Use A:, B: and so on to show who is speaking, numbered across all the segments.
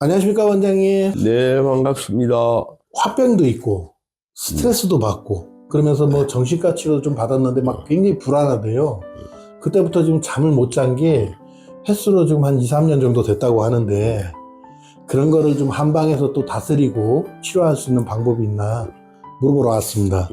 A: 안녕하십니까 원장님.
B: 네, 반갑습니다.
A: 화병도 있고 스트레스도 받고 그러면서 뭐 정신과 치료 좀 받았는데 막 굉장히 불안하대요. 그때부터 지금 잠을 못 잔 게 횟수로 지금 한 2, 3년 정도 됐다고 하는데 그런 거를 좀 한방에서 또 다스리고 치료할 수 있는 방법이 있나 물어보러 왔습니다.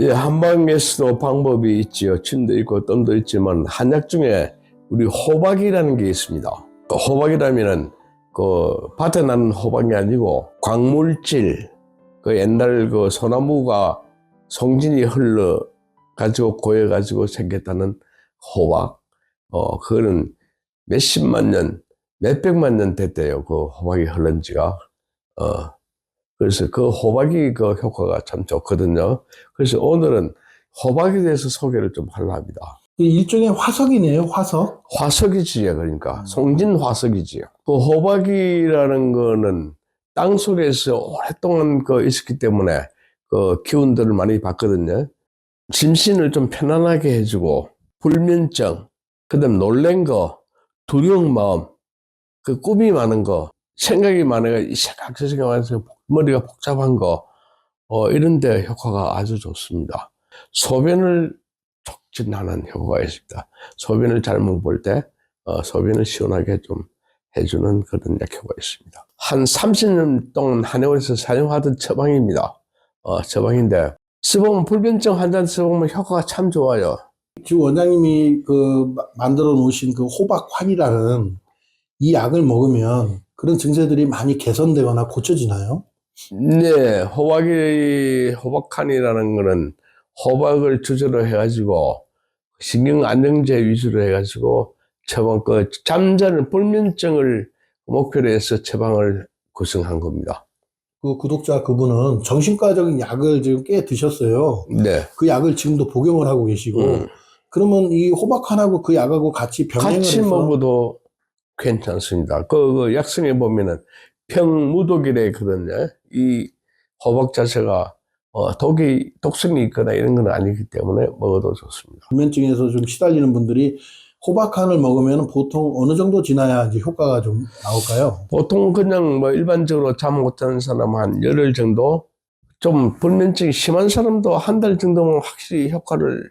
B: 예, 한방에서도 방법이 있지요. 침도 있고 뜸도 있지만 한약 중에 우리 호박이라는 게 있습니다. 그 호박이라면은 그 밭에 나는 호박이 아니고 광물질 그 옛날 그 소나무가 송진이 흘러 가지고 고여 가지고 생겼다는 호박. 어 그거는 몇십만 년, 몇백만 년 됐대요. 그 호박이 흐른 지가. 어 그래서 그 호박이 그 효과가 참 좋거든요. 그래서 오늘은 호박에 대해서 소개를 좀 하려 합니다.
A: 이 일종의 화석이네요, 화석.
B: 화석이지요, 그러니까. 송진 화석이지요. 그 호박이라는 거는 땅 속에서 오랫동안 그 있었기 때문에 그 기운들을 많이 받거든요. 심신을 좀 편안하게 해주고, 불면증, 그 다음 놀란 거, 두려운 마음, 그 꿈이 많은 거, 생각이 많아가 이 생각, 저 생각 많아서 머리가 복잡한 거, 어, 이런 데 효과가 아주 좋습니다. 소변을 촉진하는 효과가 있습니다. 소변을 잘못 볼 때, 어, 소변을 시원하게 좀 해주는 그런 약효가 있습니다. 한 30년 동안 한의원에서 사용하던 처방입니다. 어, 처방인데, 쓰보면 불변증 환자한테 쓰보면 효과가 참 좋아요.
A: 지금 원장님이 그 마- 만들어 놓으신 그 호박환이라는 이 약을 먹으면 그런 증세들이 많이 개선되거나 고쳐지나요?
B: 네, 호박이, 호박칸이라는 거는 호박을 주저로 해가지고 신경 안정제 위주로 해가지고 처방, 그 잠자는 불면증을 목표로 해서 처방을 구성한 겁니다.
A: 그 구독자 그분은 정신과적인 약을 지금 꽤 드셨어요.
B: 네.
A: 그 약을 지금도 복용을 하고 계시고
B: 음,
A: 그러면 이 호박환하고 그 약하고 같이 병행을
B: 같이
A: 해서
B: 먹어도 괜찮습니다. 그, 그 약성에 보면은 평무독이래 거든요. 이 호박 자체가 어, 독이, 독성이 있거나 이런 건 아니기 때문에 먹어도 좋습니다.
A: 불면증에서 좀 시달리는 분들이 호박환을 먹으면 보통 어느 정도 지나야 이제 효과가 좀 나올까요?
B: 보통 그냥 뭐 일반적으로 잠 못 자는 사람 한 열흘 정도 좀 불면증이 심한 사람도 한 달 정도면 확실히 효과를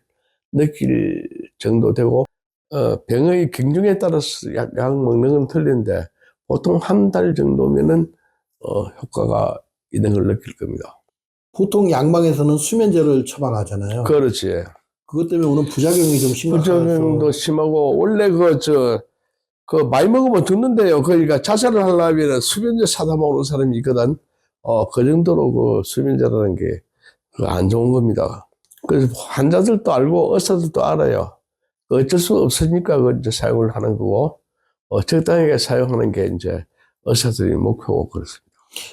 B: 느낄 정도 되고 어, 병의 경중에 따라서 약, 약 먹는 건 틀린데 보통 한 달 정도면은 어, 효과가 있는 걸 느낄 겁니다.
A: 보통 양방에서는 수면제를 처방하잖아요. 그,
B: 그렇지.
A: 것 때문에 오는 부작용이 좀 심각해서
B: 부작용도 심하고 원래 그저그 많이 먹으면 죽는데요. 그러니까 자살을 하려면 수면제 사다 먹는 사람이 있거든. 어, 그 정도로 그 수면제라는 게 안 좋은 겁니다. 그래서 환자들도 알고 의사들도 알아요. 그 어쩔 수 없으니까 그 이제 사용을 하는 거고 어, 적당하게 사용하는 게 이제 의사들이 목표고 그렇습니다.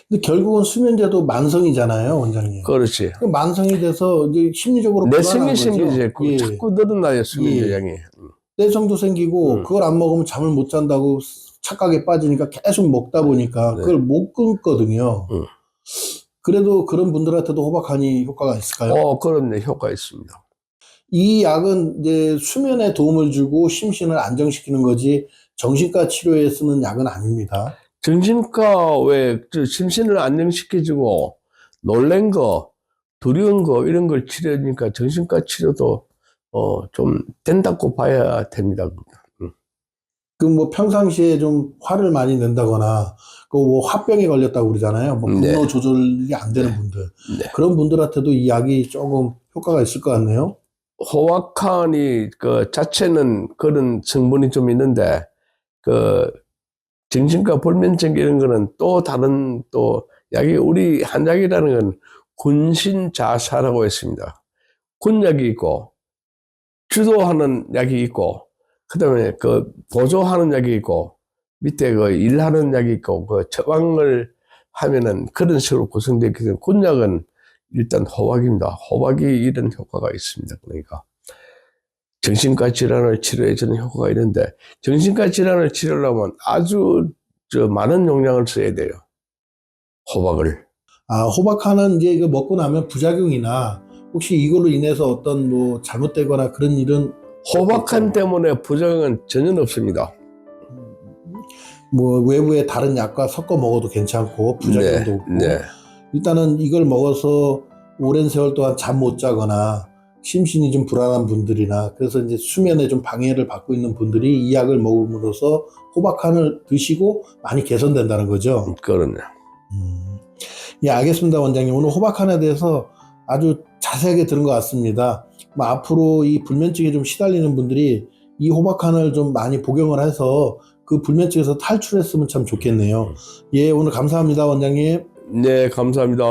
A: 근데 결국은 수면제도 만성이잖아요, 원장님.
B: 그렇지.
A: 그 만성이 돼서 이제 심리적으로
B: 내성이. 생기지. 그
A: 예.
B: 자꾸 늘어나요, 수면제
A: 예.
B: 양이.
A: 내성도 생기고
B: 음.
A: 그걸 안 먹으면 잠을 못 잔다고 착각에 빠지니까 계속 먹다 보니까
B: 네.
A: 그걸 못 끊거든요.
B: 음.
A: 그래도 그런 분들한테도 호박하니 효과가 있을까요?
B: 어, 그럼요. 효과 있습니다.
A: 이 약은 이제 수면에 도움을 주고 심신을 안정시키는 거지 정신과 치료에 쓰는 약은 아닙니다.
B: 정신과 왜저 심신을 안정시켜주고 놀란 거, 두려운 거 이런 걸 치료하니까 정신과 치료도 어, 좀 된다고 봐야 됩니다.
A: 그뭐 평상시에 좀 화를 많이 낸다거나 그뭐 화병에 걸렸다고 그러잖아요. 뭐 분노
B: 네.
A: 조절이 안 되는 분들
B: 네.
A: 그런 분들한테도 이 약이 조금 효과가 있을 것 같네요.
B: 호악한이 그 자체는 그런 성분이 좀 있는데 그 정신과 불면증 이런 거는 또 다른 또 약이 우리 한약이라는 건 군신자사라고 했습니다. 군약이 있고 주도하는 약이 있고 그다음에 그 보조하는 약이 있고 밑에 그 일하는 약이 있고 그 처방을 하면은 그런 식으로 구성되어 있기 때문에 군약은 일단 호박입니다. 호박이 이런 효과가 있습니다. 그러니까 정신과 질환을 치료해 주는 효과가 있는데 정신과 질환을 치료하려면 아주 저 많은 용량을 써야 돼요. 호박을.
A: 아, 호박하는 이제 이거 먹고 나면 부작용이나 혹시 이걸로 인해서 어떤 뭐 잘못되거나 그런 일은
B: 호박한 때문에 부작용은 전혀 없습니다.
A: 뭐 외부의 다른 약과 섞어 먹어도 괜찮고 부작용도 없고
B: 네.
A: 일단은 이걸 먹어서 오랜 세월 동안 잠 못 자거나 심신이 좀 불안한 분들이나 그래서 이제 수면에 좀 방해를 받고 있는 분들이 이 약을 먹음으로써 호박한을 드시고 많이 개선된다는 거죠.
B: 그러네.
A: 음. 예, 알겠습니다, 원장님. 오늘 호박한에 대해서 아주 자세하게 들은 것 같습니다. 뭐 앞으로 이 불면증에 좀 시달리는 분들이 이 호박한을 좀 많이 복용을 해서 그 불면증에서 탈출했으면 참 좋겠네요. 예, 오늘 감사합니다, 원장님.
B: 네, 감사합니다.